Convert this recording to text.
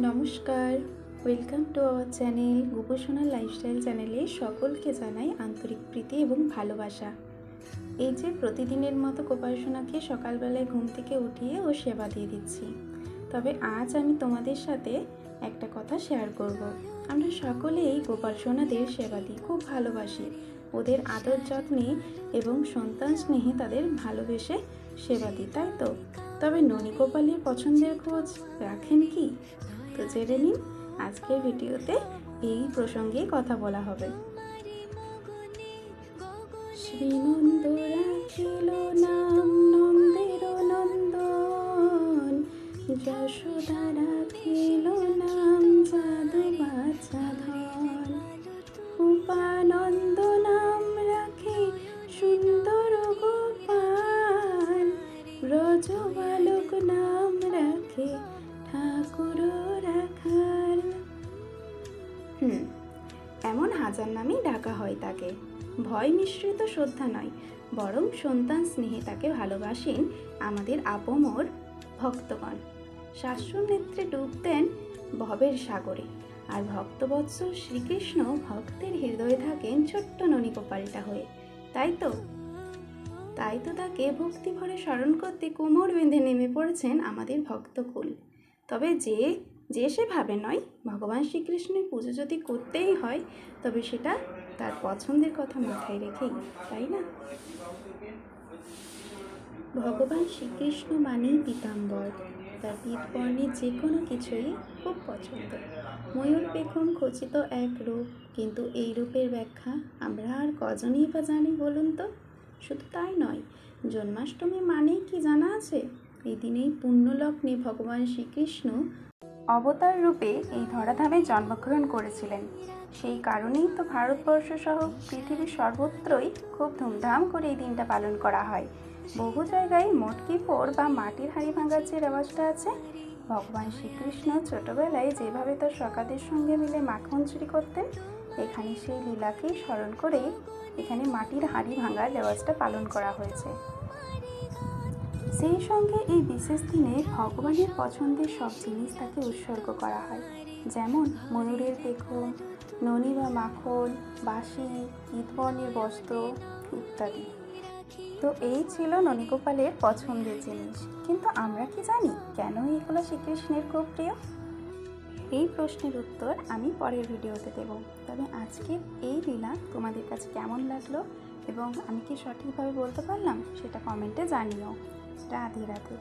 নমস্কার। Welcome to our channel গোপসোনার lifestyle চ্যানেলে সকলকে জানাই আন্তরিক প্রীতি এবং ভালোবাসা। এই যে প্রতিদিনের মতো গোপালসোনাকে সকালবেলায় ঘুম থেকে উঠিয়ে ও সেবা দিয়ে দিচ্ছি। তবে আজ আমি তোমাদের সাথে একটা কথা শেয়ার করব। আমরা সকলেই গোপালসোনাদের সেবা দিই, খুব ভালোবাসি। ওদের আদর যত্নে এবং সন্তান স্নেহে তাদের ভালোবেসে সেবা দিই, তাই তো? তবে ননীগোপালের পছন্দের খোঁজ রাখেন কি? তো জেনে নিন আজকের ভিডিওতে এই প্রসঙ্গে কথা বলা হবে। শ্রীনন্দ রাখিল নাম নন্দের নন্দন যশোদা রাখিল নাম যাদু বাচ্চা উপানন্দ নাম রাখে সুন্দর গোপাল ব্রজ এমন হাজার নামেই ডাকা হয় তাকে। ভয় মিশ্রিত শ্রদ্ধা নয়, বরং সন্তান স্নেহে তাকে ভালোবাসেন আমাদের আপমর ভক্তগণ। শাস্ত্র নেত্রে ডুব দেন ভবের সাগরে, আর ভক্তবৎসল শ্রীকৃষ্ণ ভক্তের হৃদয়ে থাকেন ছোট্ট ননিকোপালটা হয়ে। তাই তো তাই তো তাকে ভক্তি ভরে স্মরণ করতে কোমর বেঁধে নেমে পড়েছেন আমাদের ভক্তকুল। তবে যে যে সেভাবে নয়, ভগবান শ্রীকৃষ্ণের পুজো যদি করতেই হয়, তবে সেটা তার পছন্দের কথা মাথায় রেখেই, তাই না? ভগবান শ্রীকৃষ্ণ মানেই পীতাম্বর। তার পীতবর্ণের যে কোনো কিছুই খুব পছন্দ। ময়ূর পেখম খচিত এক রূপ, কিন্তু এই রূপের ব্যাখ্যা আমরা আর কজনই বা জানি বলুন তো? শুধু তাই নয়, জন্মাষ্টমী মানেই কি জানা আছে? এই দিনেই পুণ্যলগ্নে ভগবান শ্রীকৃষ্ণ অবতার রূপে এই ধরাধামে জন্মগ্রহণ করেছিলেন। সেই কারণেই তো ভারতবর্ষ সহ পৃথিবীর সর্বত্রই খুব ধুমধাম করে এই দিনটা পালন করা হয়। বহু জায়গায় মটকি পোড় বা মাটির হাঁড়ি ভাঙার যে রেওয়াজটা আছে, ভগবান শ্রীকৃষ্ণ ছোটবেলায় যেভাবে তার সকাদের সঙ্গে মিলে মাখন চুরি করতেন, এখানে সেই লীলাকেই স্মরণ করে এখানে মাটির হাঁড়ি ভাঙার রেওয়াজটা পালন করা হয়েছে। সেই সঙ্গে এই বিশেষ দিনে ভগবানের পছন্দের সব জিনিস তাকে উৎসর্গ করা হয়। যেমন ময়ূরের পেখম, ননি বা মাখন, বাঁশি ঈদবর্ণের বস্ত্র ইত্যাদি। তো এই ছিল ননীগোপালের পছন্দের জিনিস। কিন্তু আমরা কি জানি কেন এগুলো শ্রীকৃষ্ণের খুব প্রিয়? এই প্রশ্নের উত্তর আমি পরের ভিডিওতে দেব। তবে আজকের এই লীলা তোমাদের কাছে কেমন লাগল এবং আমি কি সঠিকভাবে বলতে পারলাম সেটা কমেন্টে জানিও। রাধে রাধে।